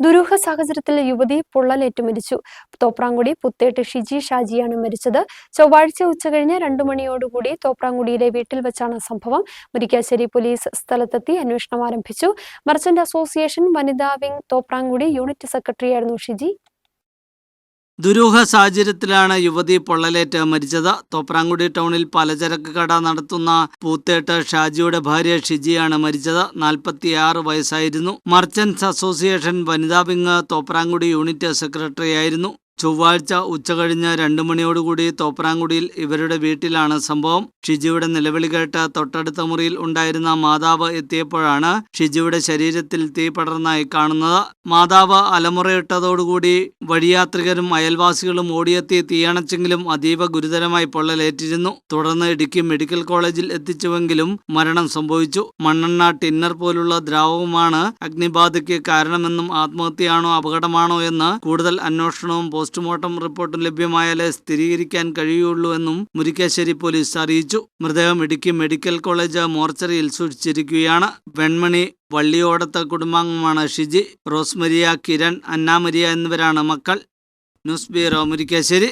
ദുരൂഹ സാഹചര്യത്തിൽ യുവതി പൊള്ളലേറ്റ് മരിച്ചു. തോപ്രാങ്കുടി പുത്തേട്ട് ഷിജി ഷാജിയാണ് മരിച്ചത്. ചൊവ്വാഴ്ച ഉച്ചകഴിഞ്ഞ് രണ്ടു മണിയോടുകൂടി തോപ്രാങ്കുടിയിലെ വീട്ടിൽ വെച്ചാണ് സംഭവം. മുരിക്കാശ്ശേരി പോലീസ് സ്ഥലത്തെത്തി അന്വേഷണം ആരംഭിച്ചു. മർച്ചന്റ് അസോസിയേഷൻ വനിതാ വിംഗ് തോപ്രാങ്കുടി യൂണിറ്റ് സെക്രട്ടറിയായിരുന്നു ഷിജി. ദുരൂഹ സാഹചര്യത്തിലാണ് യുവതി പൊള്ളലേറ്റ് മരിച്ചത്. തോപ്രാങ്കുടി ടൗണിൽ പലചരക്ക് കട നടത്തുന്ന പൂത്തേട്ട് ഷാജിയുടെ ഭാര്യ ഷിജിയാണ് മരിച്ചത്. നാൽപ്പത്തിയാറ് വയസ്സായിരുന്നു. മർച്ചന്റ്സ് അസോസിയേഷൻ വനിതാ വിങ് തോപ്രാങ്കുടി യൂണിറ്റ് സെക്രട്ടറിയായിരുന്നു. ചൊവ്വാഴ്ച ഉച്ചകഴിഞ്ഞ് രണ്ടു മണിയോടുകൂടി തോപ്രാങ്കുടിയിൽ ഇവരുടെ വീട്ടിലാണ് സംഭവം. ഷിജിയുടെ നിലവിളി കേട്ട് തൊട്ടടുത്ത മുറിയിൽ ഉണ്ടായിരുന്ന മാതാവ് എത്തിയപ്പോഴാണ് ഷിജിയുടെ ശരീരത്തിൽ തീ പടർന്നായി കാണുന്നത്. മാതാവ് അലമുറയിട്ടതോടുകൂടി വഴിയാത്രികരും അയൽവാസികളും ഓടിയെത്തി തീയണച്ചെങ്കിലും അതീവ ഗുരുതരമായി പൊള്ളലേറ്റിരുന്നു. തുടർന്ന് ഇടുക്കി മെഡിക്കൽ കോളേജിൽ എത്തിച്ചുവെങ്കിലും മരണം സംഭവിച്ചു. മണ്ണെണ്ണ ടിന്നർ പോലുള്ള ദ്രാവകമാണ് അഗ്നിബാധയ്ക്ക് കാരണമെന്നും ആത്മഹത്യയാണോ അപകടമാണോ എന്ന് കൂടുതൽ അന്വേഷണവും പോസ്റ്റ്മോർട്ടം റിപ്പോർട്ട് ലഭ്യമായാലേ സ്ഥിരീകരിക്കാൻ കഴിയുള്ളൂ എന്നും മുരിക്കാശ്ശേരി പോലീസ് അറിയിച്ചു. മൃതദേഹം ഇടുക്കി മെഡിക്കൽ കോളേജ് മോർച്ചറിയിൽ സൂക്ഷിച്ചിരിക്കുകയാണ്. വെൺമണി വള്ളിയോടത്ത കുടുംബാംഗമാണ് ഷിജി റോസ്മരിയ കിരൺ അന്നാമരിയ എന്നിവരാണ് മക്കൾ. News bureau Murikkassery.